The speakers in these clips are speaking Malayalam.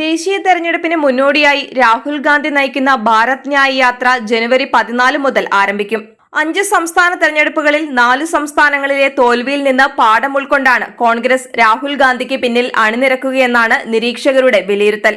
ദേശീയ തെരഞ്ഞെടുപ്പിന് മുന്നോടിയായി രാഹുൽ ഗാന്ധി നയിക്കുന്ന ഭാരത് ന്യായ് യാത്ര ജനുവരി പതിനാല് മുതൽ ആരംഭിക്കും. അഞ്ച് സംസ്ഥാന തെരഞ്ഞെടുപ്പുകളിൽ നാല് സംസ്ഥാനങ്ങളിലെ തോൽവിയിൽ നിന്ന് പാഠം ഉൾക്കൊണ്ടാണ് കോൺഗ്രസ് രാഹുൽ ഗാന്ധിക്ക് പിന്നിൽ അണിനിരക്കുകയെന്നാണ് നിരീക്ഷകരുടെ വിലയിരുത്തൽ.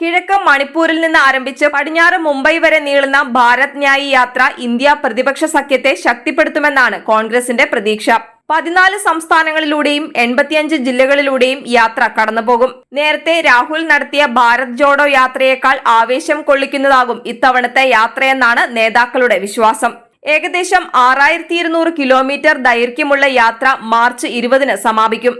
കിഴക്ക് മണിപ്പൂരിൽ നിന്ന് ആരംഭിച്ച് പടിഞ്ഞാറ് മുംബൈ വരെ നീളുന്ന ഭാരത് ന്യായ് യാത്ര ഇന്ത്യ പ്രതിപക്ഷ സഖ്യത്തെ ശക്തിപ്പെടുത്തുമെന്നാണ് കോൺഗ്രസിന്റെ പ്രതീക്ഷ. പതിനാല് സംസ്ഥാനങ്ങളിലൂടെയും എൺപത്തിയഞ്ച് ജില്ലകളിലൂടെയും യാത്ര കടന്നുപോകും. നേരത്തെ രാഹുൽ നടത്തിയ ഭാരത് ജോഡോ യാത്രയേക്കാൾ ആവേശം കൊള്ളിക്കുന്നതാകും ഇത്തവണത്തെ യാത്രയെന്നാണ് നേതാക്കളുടെ വിശ്വാസം. ഏകദേശം ആറായിരത്തി ഇരുന്നൂറ് കിലോമീറ്റർ ദൈർഘ്യമുള്ള യാത്ര മാർച്ച് ഇരുപതിന് സമാപിക്കും.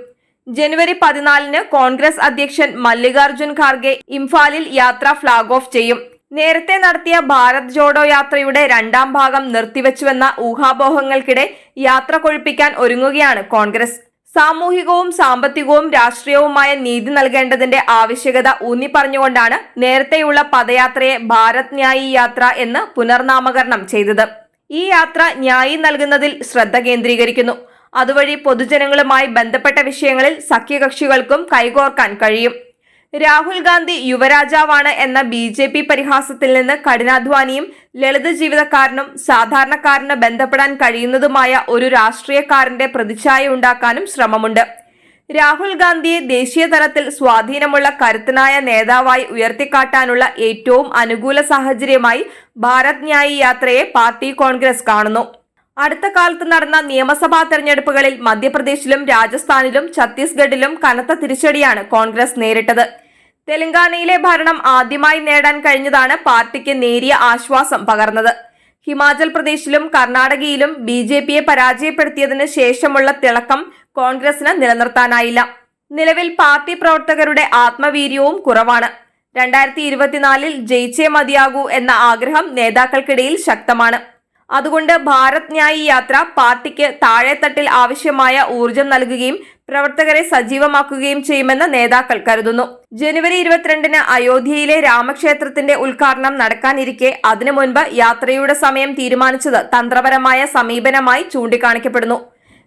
ജനുവരി പതിനാലിന് കോൺഗ്രസ് അധ്യക്ഷൻ മല്ലികാർജുൻ ഖാർഗെ ഇംഫാലിൽ യാത്ര ഫ്ളാഗ് ഓഫ് ചെയ്യും. നേരത്തെ നടത്തിയ ഭാരത് ജോഡോ യാത്രയുടെ രണ്ടാം ഭാഗം നിർത്തിവെച്ചുവെന്ന ഊഹാപോഹങ്ങൾക്കിടെ യാത്ര കൊഴിപ്പിക്കാൻ ഒരുങ്ങുകയാണ് കോൺഗ്രസ്. സാമൂഹികവും സാമ്പത്തികവും രാഷ്ട്രീയവുമായ നീതി നൽകേണ്ടതിന്റെ ആവശ്യകത ഊന്നി പറഞ്ഞുകൊണ്ടാണ് നേരത്തെയുള്ള പദയാത്രയെ ഭാരത് ന്യായി യാത്ര എന്ന് പുനർനാമകരണം ചെയ്തത്. ഈ യാത്ര ന്യായി നൽകുന്നതിൽ ശ്രദ്ധ കേന്ദ്രീകരിക്കുന്നു. അതുവഴി പൊതുജനങ്ങളുമായി ബന്ധപ്പെട്ട വിഷയങ്ങളിൽ സഖ്യകക്ഷികൾക്കും കൈകോർക്കാൻ കഴിയും. രാഹുൽ ഗാന്ധി യുവരാജാവാണ് എന്ന ബി ജെ പി പരിഹാസത്തിൽ നിന്ന് കഠിനാധ്വാനിയും ലളിത ജീവിതക്കാരനും സാധാരണക്കാരന് ബന്ധപ്പെടാൻ കഴിയുന്നതുമായ ഒരു രാഷ്ട്രീയക്കാരന്റെ പ്രതിച്ഛായ ഉണ്ടാക്കാനും ശ്രമമുണ്ട്. രാഹുൽ ഗാന്ധിയെ ദേശീയ തലത്തിൽ സ്വാധീനമുള്ള കരുത്തനായ നേതാവായി ഉയർത്തിക്കാട്ടാനുള്ള ഏറ്റവും അനുകൂല സാഹചര്യമായി ഭാരത് ന്യായി യാത്രയെ പാർട്ടി കോൺഗ്രസ് കാണുന്നു. അടുത്ത കാലത്ത് നടന്ന നിയമസഭാ തെരഞ്ഞെടുപ്പുകളിൽ മധ്യപ്രദേശിലും രാജസ്ഥാനിലും ഛത്തീസ്ഗഡിലും കനത്ത തിരിച്ചടിയാണ് കോൺഗ്രസ് നേരിട്ടത്. തെലങ്കാനയിലെ ഭരണം ആദ്യമായി നേടാൻ കഴിഞ്ഞതാണ് പാർട്ടിക്ക് നേരിയ ആശ്വാസം പകർന്നത്. ഹിമാചൽ പ്രദേശിലും കർണാടകയിലും ബി ജെ പിയെ പരാജയപ്പെടുത്തിയതിനു ശേഷമുള്ള തിളക്കം കോൺഗ്രസിന് നിലനിർത്താനായില്ല. നിലവിൽ പാർട്ടി പ്രവർത്തകരുടെ ആത്മവീര്യവും കുറവാണ്. രണ്ടായിരത്തി ഇരുപത്തിനാലിൽ ജയിച്ചേ മതിയാകൂ എന്ന ആഗ്രഹം നേതാക്കൾക്കിടയിൽ ശക്തമാണ്. അതുകൊണ്ട് ഭാരത് ന്യായ് യാത്ര പാർട്ടിക്ക് താഴെത്തട്ടിൽ ആവശ്യമായ ഊർജം നൽകുകയും പ്രവർത്തകരെ സജീവമാക്കുകയും ചെയ്യുമെന്ന് നേതാക്കൾ കരുതുന്നു. ജനുവരി ഇരുപത്തിരണ്ടിന് അയോധ്യയിലെ രാമക്ഷേത്രത്തിന്റെ ഉദ്ഘാടനം നടക്കാനിരിക്കെ അതിനു മുൻപ് യാത്രയുടെ സമയം തീരുമാനിച്ചത് തന്ത്രപരമായ സമീപനമായി ചൂണ്ടിക്കാണിക്കപ്പെടുന്നു.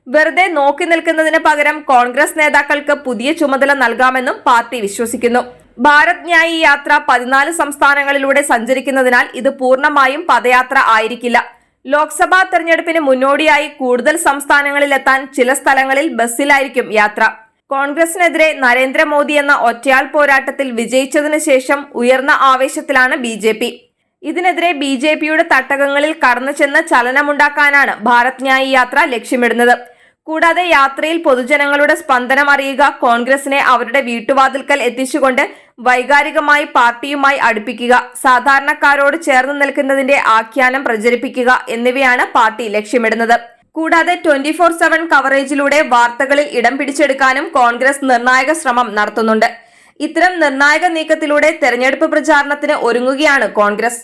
വെറുതെ നോക്കി നിൽക്കുന്നതിന് പകരം കോൺഗ്രസ് നേതാക്കൾക്ക് പുതിയ ചുമതല നൽകാമെന്നും പാർട്ടി വിശ്വസിക്കുന്നു. ഭാരത് ന്യായ് യാത്ര പതിനാല് സംസ്ഥാനങ്ങളിലൂടെ സഞ്ചരിക്കുന്നതിനാൽ ഇത് പൂർണമായും പദയാത്ര ആയിരിക്കില്ല. ലോക്സഭാ തെരഞ്ഞെടുപ്പിന് മുന്നോടിയായി കൂടുതൽ സംസ്ഥാനങ്ങളിലെത്താൻ ചില സ്ഥലങ്ങളിൽ ബസ്സിലായിരിക്കും യാത്ര. കോൺഗ്രസിനെതിരെ നരേന്ദ്രമോദി എന്ന ഒറ്റയാൾ പോരാട്ടത്തിൽ വിജയിച്ചതിനു ശേഷം ഉയർന്ന ആവേശത്തിലാണ് ബി ജെ പി. ഇതിനെതിരെ ബി ജെ പിയുടെ തട്ടകങ്ങളിൽ കടന്നു ചെന്ന് ചലനമുണ്ടാക്കാനാണ് ഭാരത് ന്യായി യാത്ര ലക്ഷ്യമിടുന്നത്. കൂടാതെ യാത്രയിൽ പൊതുജനങ്ങളുടെ സ്പന്ദനം അറിയുക കോൺഗ്രസിനെ അവരുടെ വീട്ടുവാതിൽക്കൽ എത്തിച്ചുകൊണ്ട് വൈകാരികമായി പാർട്ടിയുമായി അടുപ്പിക്കുക സാധാരണക്കാരോട് ചേർന്ന് നിൽക്കുന്നതിന്റെ ആഖ്യാനം പ്രചരിപ്പിക്കുക എന്നിവയാണ് പാർട്ടി ലക്ഷ്യമിടുന്നത്. കൂടാതെ ട്വന്റി ഫോർ സെവൻ കവറേജിലൂടെ വാർത്തകളിൽ ഇടം പിടിച്ചെടുക്കാനും കോൺഗ്രസ് നിർണായക ശ്രമം നടത്തുന്നുണ്ട്. ഇത്തരം നിർണായക നീക്കത്തിലൂടെ തെരഞ്ഞെടുപ്പ് പ്രചാരണത്തിന് ഒരുങ്ങുകയാണ് കോൺഗ്രസ്.